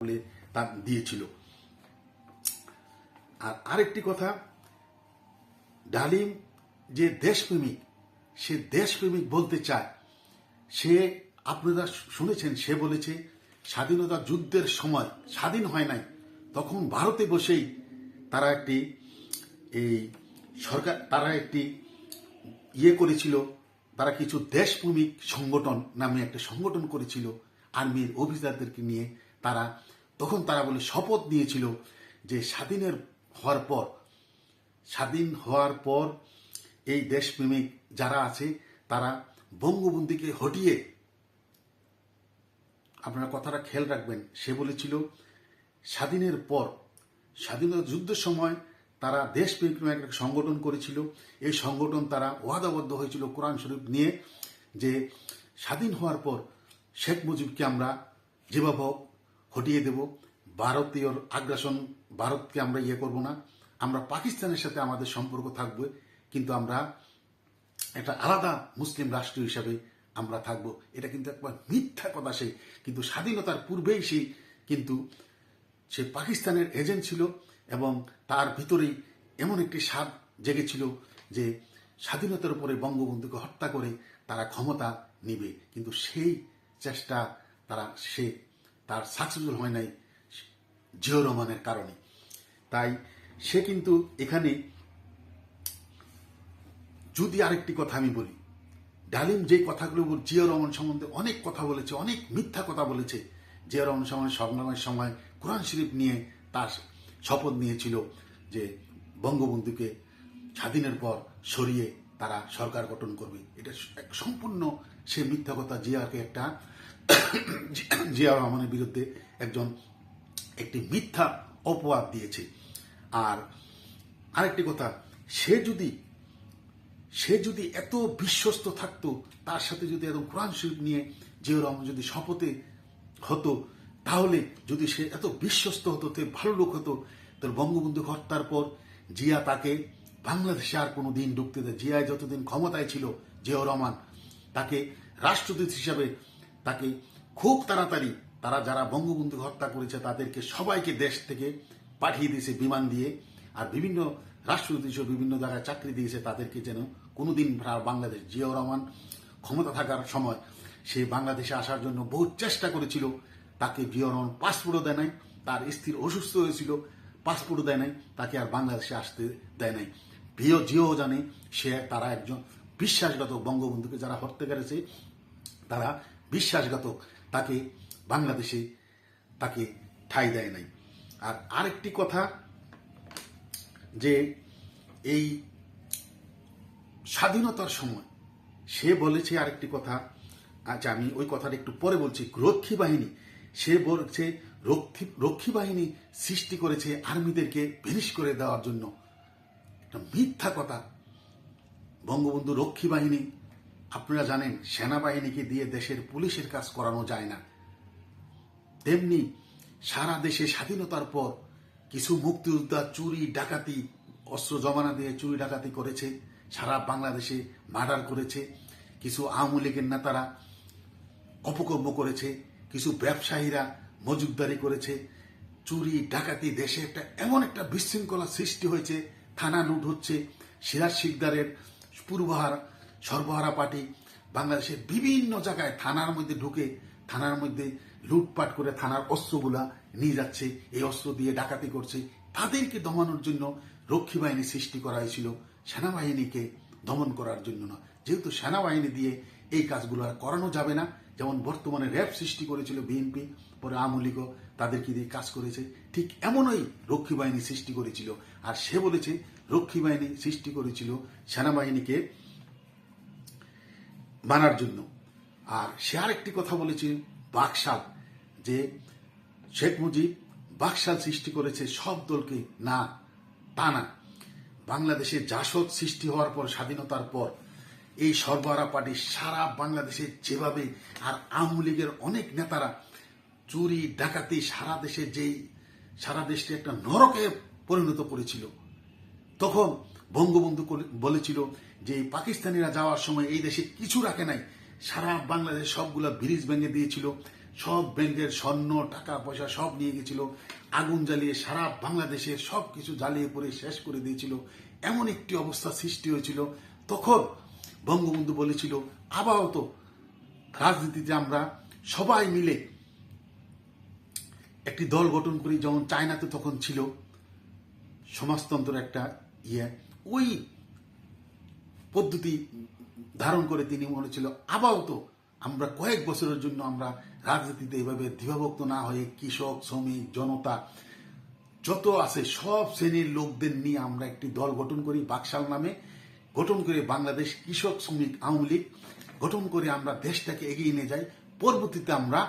বলে তা দিয়েছিল। আর আরেকটি কথা, ডালিম যে দেশপ্রেমিক, সে দেশপ্রেমিক বলতে চায়। সে আপনারা শুনেছেন, সে বলেছে, স্বাধীনতা যুদ্ধের সময়, স্বাধীন হয় নাই, তখন ভারতে বসেই তারা একটি, এই সরকার, তারা একটি ইয়ে করেছিল, তারা কিছু দেশপ্রেমিক সংগঠন নামে একটা সংগঠন করেছিল, আর্মির অফিসারদেরকে নিয়ে। তারা, তখন তারা বলে শপথ নিয়েছিল যে স্বাধীনের হওয়ার পর, স্বাধীন হওয়ার পর এই দেশপ্রেমিক যারা আছে, তারা বঙ্গবন্ধুকে হটিয়ে, আপনারা কথাটা খেয়াল রাখবেন, সে বলেছিল, স্বাধীনের পর, স্বাধীনতা যুদ্ধের সময় তারা দেশপ্রেমিক নামে একটা সংগঠন করেছিল। এই সংগঠন তারা ওয়াদাবদ্ধ হয়েছিল কোরআন শরীফ নিয়ে যে স্বাধীন হওয়ার পর শেখ মুজিবকে আমরা যেভাবে হটিয়ে দেব। ভারতীয় আগ্রাসন ভারতকে আমরা ইয়ে করব না। আমরা পাকিস্তানের সাথে আমাদের সম্পর্ক থাকবে, কিন্তু আমরা একটা আলাদা মুসলিম রাষ্ট্র হিসাবে আমরা থাকব। এটা কিন্তু একবার মিথ্যা কথা সেই কিন্তু স্বাধীনতার পূর্বেই সেই কিন্তু সে পাকিস্তানের এজেন্ট ছিল এবং তার ভিতরেই এমন একটি স্বাদ জেগেছিল যে স্বাধীনতার উপরে বঙ্গবন্ধুকে হত্যা করে তারা ক্ষমতা নিবে। কিন্তু সেই চেষ্টা তারা, সে তার সাকসেসফুল হয় নাই জিও রহমানের কারণে। তাই সে কিন্তু এখানে যদি আরেকটি কথা আমি বলি, ডালিম যে কথাগুলো জিয়া রহমান সম্বন্ধে অনেক কথা বলেছে, অনেক মিথ্যা কথা বলেছে জিয়া রহমান সময় সংগ্রামের সময় কোরআন শরীফ নিয়ে তার শপথ নিয়েছিল যে বঙ্গবন্ধুকে স্বাধীনের পর সরিয়ে তারা সরকার গঠন করবে। এটা সম্পূর্ণ সে মিথ্যা কথা জিয়াকে একটা জিয়া রহমানের বিরুদ্ধে একজন একটি মিথ্যা অপবাদ দিয়েছে। আর আরেকটি কথা, সে যদি সে যদি এত বিশ্বস্ত থাকতো, তার সাথে যদি এত কোরআন শরীফ নিয়ে জিয়া রহমান যদি শপথে হতো, তাহলে যদি সে এত বিশ্বস্ত হতো, তে ভালো লোক হতো তোর বঙ্গবন্ধু হত্যার পর জিয়া তাকে বাংলাদেশে আর কোনো দিন ঢুকতে দেয়। জিয়ায় যতদিন ক্ষমতায় ছিল জিয়াউর রহমান তাকে রাষ্ট্রদূত হিসাবে তাকে খুব তাড়াতাড়ি তারা যারা বঙ্গবন্ধু হত্যা করেছে, তাদেরকে সবাইকে দেশ থেকে পাঠিয়ে দিয়েছে, বিমান দিয়ে। আর বিভিন্ন রাষ্ট্রদূত বিভিন্ন জায়গায় চাকরি দিয়েছে, তাদেরকে যেন কোনোদিন বাংলাদেশ জিয়াউর রহমান ক্ষমতা থাকার সময় সে বাংলাদেশে আসার জন্য বহু চেষ্টা করেছিল, তাকে জিয়াউর রহমান পাসপোর্টও দেয় নাই, তার স্ত্রীর অসুস্থ হয়েছিল পাসপোর্টও দেয় নাই, তাকে আর বাংলাদেশে আসতে দেয় নাই। প্রিয় জিও জানে সে তারা একজন বিশ্বাসঘাতক বঙ্গবন্ধুকে যারা হত্যা করেছে, তারা বিশ্বাসঘাতক তাকে বাংলাদেশে তাকে ঠাঁই দেয় নাই। আর আরেকটি কথা যে এই স্বাধীনতার সময় সে বলেছে আরেকটি কথা আচ্ছা আমি ওই কথাটা একটু পরে বলছি। রক্ষী বাহিনী, সে বলছে রক্ষী রক্ষী বাহিনী সৃষ্টি করেছে আর্মিদেরকে ভেনিশ করে দেওয়ার জন্য। একটা মিথ্যা কথা। বঙ্গবন্ধু রক্ষী বাহিনী আপনারা জানেন, সেনাবাহিনীকে দিয়ে দেশের পুলিশের কাজ করানো যায় না। তেমনি সারা দেশে স্বাধীনতার পর কিছু মুক্তিযোদ্ধা চুরি, ডাকাতি, অস্ত্র জমানা দিয়ে চুরি, ডাকাতি করেছে, সারা বাংলাদেশে মার্ডার করেছে। কিছু আওয়ামী লীগের নেতারা অপকর্ম করেছে, কিছু ব্যবসায়ীরা মজুদদারি করেছে। চুরি, ডাকাতি দেশে একটা এমন একটা বিশৃঙ্খলা সৃষ্টি হয়েছে, থানা লুট হচ্ছে। সিরাজ শিকদারের পূর্বহারা সর্বহারা পার্টি বাংলাদেশের বিভিন্ন জায়গায় থানার মধ্যে ঢুকে, থানার মধ্যে লুটপাট করে থানার অস্ত্রগুলা নিয়ে যাচ্ছে, এই অস্ত্র দিয়ে ডাকাতি করছে। তাদেরকে দমানোর জন্য রক্ষী বাহিনী সৃষ্টি করা হয়েছিল। সেনাবাহিনীকে দমন করার জন্য না। যেহেতু সেনাবাহিনী দিয়ে এই কাজগুলো আর করানো যাবে না, যেমন বর্তমানে র্যাব সৃষ্টি করেছিল বিএনপি পরে আওয়ামী লীগও তাদেরকে দিয়ে কাজ করেছে, ঠিক এমনই রক্ষী বাহিনী সৃষ্টি করেছিল। আর সে বলেছে রক্ষী বাহিনী সৃষ্টি করেছিল সেনাবাহিনীকে মানার জন্য। আর সে আরেকটি কথা বলেছে বাকশাল, যে শেখ মুজিব বাকশাল সৃষ্টি করেছে সব দলকে না, তা না। বাংলাদেশে জাসদ সৃষ্টি হওয়ার পর, স্বাধীনতার পর, এই সর্বহারা পার্টি সারা বাংলাদেশে যেভাবে আর আওয়ামী লীগের অনেক নেতারা চুরি, ডাকাতি সারা দেশে যেই, সারা দেশকে একটা নরকে পরিণত করেছিল, তখন বঙ্গবন্ধু বলেছিল যে পাকিস্তানিরা যাওয়ার সময় এই দেশে কিছু রাখে নাই। সারা বাংলাদেশ সবগুলা ব্রিজ ভেঙে দিয়েছিল। সব ব্যাংকের স্বর্ণ, টাকা, পয়সা সব নিয়ে গেছিল। আগুন জ্বালিয়ে সারা বাংলাদেশের সব কিছু জ্বালিয়ে পড়ে শেষ করে দিয়েছিল। এমন একটি অবস্থা সৃষ্টি হয়েছিল। তখন বঙ্গবন্ধু বলেছিল, আপাতত রাজনীতিতে আমরা সবাই মিলে একটি দল গঠন করি। যেমন চায়নাতে তখন ছিল সমাজতন্ত্র একটা ইয়ে। ওই পদ্ধতি ধারণ করে তিনি বলেছিল আপাতত আমরা কয়েক বছরের জন্য আমরা রাজনীতিতে এভাবে দ্বিভাভক্ত না হয়ে কৃষক, শ্রমিক, জনতা যত আছে সব শ্রেণির লোকদের নিয়ে আমরা একটি দল গঠন করি, বাকশাল নামে গঠন করে বাংলাদেশ কৃষক শ্রমিক আওয়ামী লীগ গঠন করে আমরা দেশটাকে এগিয়ে নিয়ে যাই। পরবর্তীতে আমরা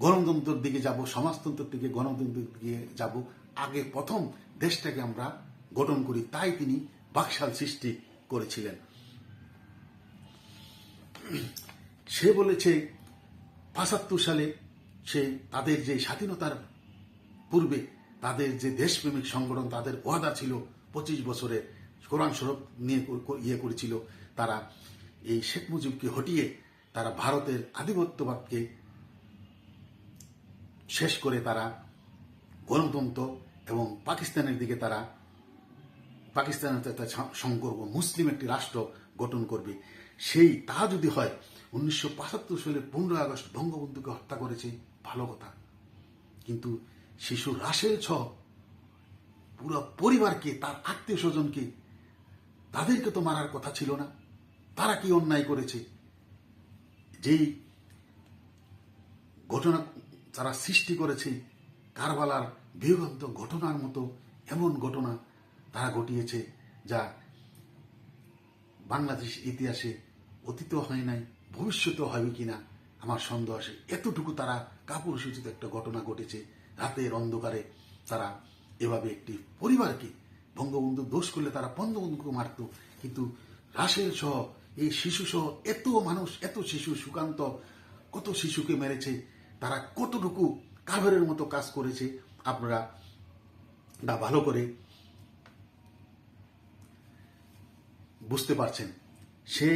গণতন্ত্রের দিকে যাব, সমাজতন্ত্রের দিকে, গণতন্ত্রের দিকে যাব। আগে প্রথম দেশটাকে আমরা গঠন করি, তাই তিনি বাকশাল সৃষ্টি করেছিলেন। সে বলেছে, পাঁচাত্তর সালে সে তাদের যে স্বাধীনতার পূর্বে তাদের যে দেশপ্রেমিক সংগঠন, তাদের ওয়াদা ছিল, পঁচিশ বছরে কোরআন শরফ নিয়ে ইয়ে করেছিল। তারা এই শেখ মুজিবকে হটিয়ে তারা ভারতের আধিপত্যবাদকে শেষ করে তারা গণতন্ত্র এবং পাকিস্তানের দিকে তারা, পাকিস্তানের একটা সংকল্প, মুসলিম একটি রাষ্ট্র গঠন করবে। সেই, তা যদি হয়, উনিশশো পঁচাত্তর সালের পনেরোই আগস্ট বঙ্গবন্ধুকে হত্যা করেছে, ভালো কথা। কিন্তু শিশু রাসেল ছ, পুরো পরিবারকে, তার আত্মীয় স্বজনকে, তাদেরকে তো মারার কথা ছিল না। তারা কি অন্যায় করেছে? যেই ঘটনা তারা সৃষ্টি করেছে কারবালার বিভ্রান্ত ঘটনার মতো এমন ঘটনা তারা ঘটিয়েছে যা বাংলাদেশ ইতিহাসে অতীত হয় নাই, ভবিষ্যতেও হবে কিনা আমার সন্দেহ আসে। এতটুকু তারা কাপুর সূচিত একটা ঘটনা ঘটেছে। রাতের অন্ধকারে তারা এভাবে একটি পরিবারকে বঙ্গবন্ধু দোষ করলে তারা বঙ্গবন্ধুকে মারত। কিন্তু রাসেল সহ এই শিশু সহ এত মানুষ, এত শিশু সুকান্ত, কত শিশুকে মেরেছে, তারা কতটুকু কাভেরের মতো কাজ করেছে। আপনারা না ভালো করে বুঝতে পারছেন। সে